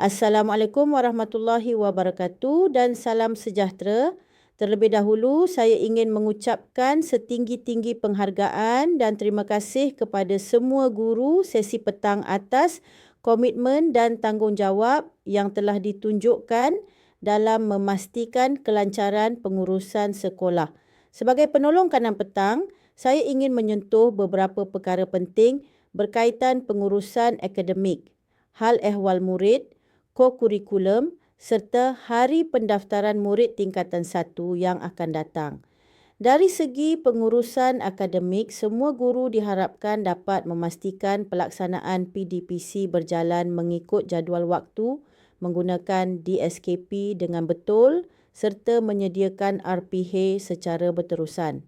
Assalamualaikum warahmatullahi wabarakatuh dan salam sejahtera. Terlebih dahulu, saya ingin mengucapkan setinggi-tinggi penghargaan dan terima kasih kepada semua guru sesi petang atas komitmen dan tanggungjawab yang telah ditunjukkan dalam memastikan kelancaran pengurusan sekolah. Sebagai penolong kanan petang, saya ingin menyentuh beberapa perkara penting berkaitan pengurusan akademik, hal ehwal murid, ko-kurikulum serta hari pendaftaran murid tingkatan 1 yang akan datang. Dari segi pengurusan akademik, semua guru diharapkan dapat memastikan pelaksanaan PDPC berjalan mengikut jadual waktu menggunakan DSKP dengan betul serta menyediakan RPH secara berterusan.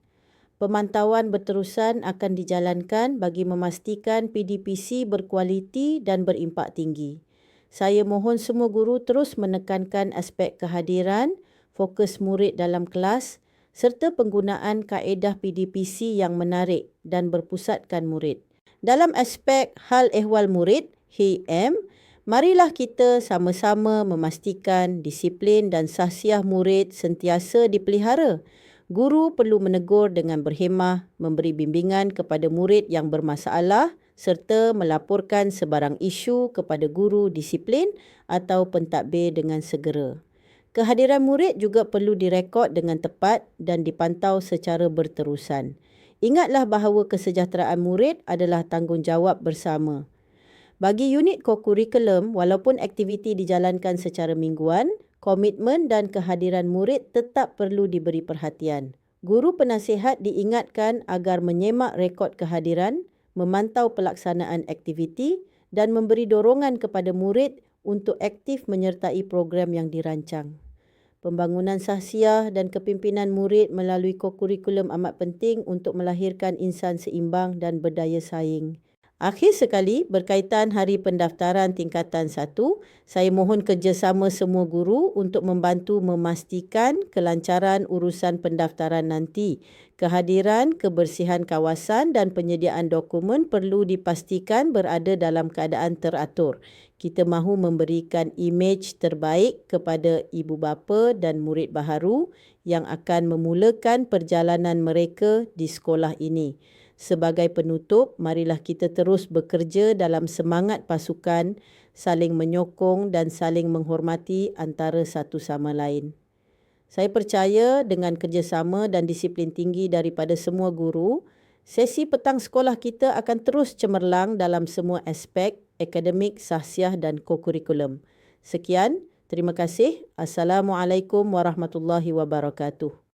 Pemantauan berterusan akan dijalankan bagi memastikan PDPC berkualiti dan berimpak tinggi. Saya mohon semua guru terus menekankan aspek kehadiran, fokus murid dalam kelas serta penggunaan kaedah PDPC yang menarik dan berpusatkan murid. Dalam aspek hal ehwal murid, HM, marilah kita sama-sama memastikan disiplin dan sahsiah murid sentiasa dipelihara. Guru perlu menegur dengan berhemah, memberi bimbingan kepada murid yang bermasalah serta melaporkan sebarang isu kepada guru disiplin atau pentadbir dengan segera. Kehadiran murid juga perlu direkod dengan tepat dan dipantau secara berterusan. Ingatlah bahawa kesejahteraan murid adalah tanggungjawab bersama. Bagi unit kokurikulum, walaupun aktiviti dijalankan secara mingguan, komitmen dan kehadiran murid tetap perlu diberi perhatian. Guru penasihat diingatkan agar menyemak rekod kehadiran, memantau pelaksanaan aktiviti dan memberi dorongan kepada murid untuk aktif menyertai program yang dirancang. Pembangunan sahsiah dan kepimpinan murid melalui kokurikulum amat penting untuk melahirkan insan seimbang dan berdaya saing. Akhir sekali, berkaitan hari pendaftaran tingkatan 1, saya mohon kerjasama semua guru untuk membantu memastikan kelancaran urusan pendaftaran nanti. Kehadiran, kebersihan kawasan dan penyediaan dokumen perlu dipastikan berada dalam keadaan teratur. Kita mahu memberikan imej terbaik kepada ibu bapa dan murid baharu yang akan memulakan perjalanan mereka di sekolah ini. Sebagai penutup, marilah kita terus bekerja dalam semangat pasukan, saling menyokong dan saling menghormati antara satu sama lain. Saya percaya dengan kerjasama dan disiplin tinggi daripada semua guru, sesi petang sekolah kita akan terus cemerlang dalam semua aspek akademik, sahsiah dan kokurikulum. Sekian, terima kasih. Assalamualaikum warahmatullahi wabarakatuh.